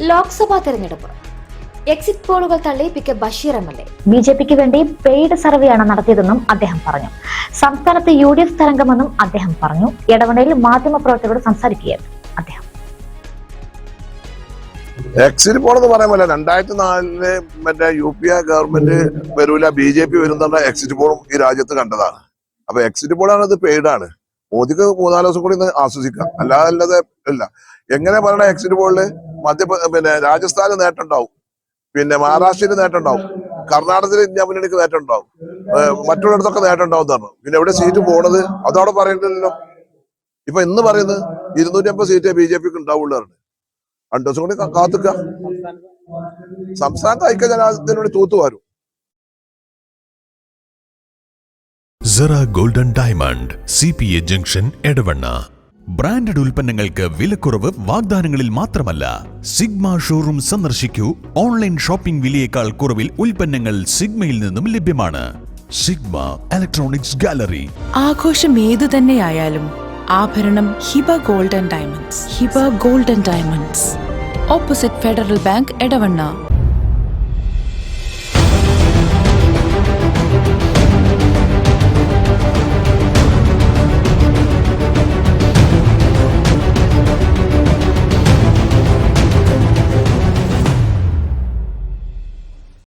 ലോക്സഭാ തെരഞ്ഞെടുപ്പ്. എക്സിറ്റ് പോളുകൾ തള്ളി P K Basheer M L A. B J പിക്ക് വേണ്ടി പെയ്ഡ് സർവേയാണ് നടത്തിയതെന്നും അദ്ദേഹം പറഞ്ഞു. സംസ്ഥാനത്ത് യു ഡി എഫ് തരംഗമെന്നും അദ്ദേഹം പറഞ്ഞു. ഇടവണയിൽ മാധ്യമപ്രവർത്തകരോട് സംസാരിക്കുകയായിരുന്നു അദ്ദേഹം. എക്സിറ്റ് പോൾ എന്ന് പറയാൻ പറ്റില്ല. രണ്ടായിരത്തി നാലിൽ മറ്റേ യു പി എ ഗവൺമെന്റ് വരൂല ബി ജെ പി വരും എക്സിറ്റ് പോളും ഈ രാജ്യത്ത് കണ്ടതാണ്. അപ്പൊ എക്സിറ്റ് പോളാണ് ഇത് പെയ്ഡാണ്. മോദിക്ക് മൂന്നാൽ ദിവസം കൂടി ഇന്ന് ആസ്വദിക്കാം അല്ലാതെ അല്ലാതെ ഇല്ല. എങ്ങനെ പറയണ എക്സിറ്റ് പോളിൽ? മധ്യ പിന്നെ രാജസ്ഥാന് നേട്ടം ഉണ്ടാവും പിന്നെ മഹാരാഷ്ട്രയിൽ നേട്ടം ഉണ്ടാവും കർണാടകത്തിൽ ഇന്ത്യ മുന്നണിക്ക് നേട്ടം ഉണ്ടാവും മറ്റുള്ളിടത്തൊക്കെ നേട്ടം ഉണ്ടാവും എന്ന് പറഞ്ഞു. പിന്നെ എവിടെ സീറ്റ് പോണത്? അതവിടെ പറയണ്ടല്ലോ. ഇപ്പൊ ഇന്ന് പറയുന്നത് ഇരുന്നൂറ്റി അമ്പത് സീറ്റേ ബി ജെ പിക്ക് ഉണ്ടാവുള്ളൂ പറഞ്ഞു. രണ്ടു ദിവസം കൂടി കാത്തുക്ക. സംസ്ഥാനത്ത് ഐക്യ ജനാധിപത്യത്തിനോട് തൂത്തുവാരും Cera golden diamond C P A junction Edavanna branded ഉൽപ്പന്നങ്ങൾക്ക് വിലക്കുറവ് വാഗ്ദാനങ്ങളിൽ മാത്രമല്ല. സിഗ്മ ഷോറൂം സന്ദർശിക്കൂ. ഓൺലൈൻ ഷോപ്പിംഗ് വിലയേക്കാൾ കുറവിൽ ഉൽപ്പന്നങ്ങൾ സിഗ്മയിൽ നിന്നും ലഭ്യമാണ്. Sigma electronics gallery. ആഘോഷം ഏതു തന്നെയായാലും ആഭരണം Hiba golden diamonds. Hiba golden diamonds. Opposite federal bank Edavanna.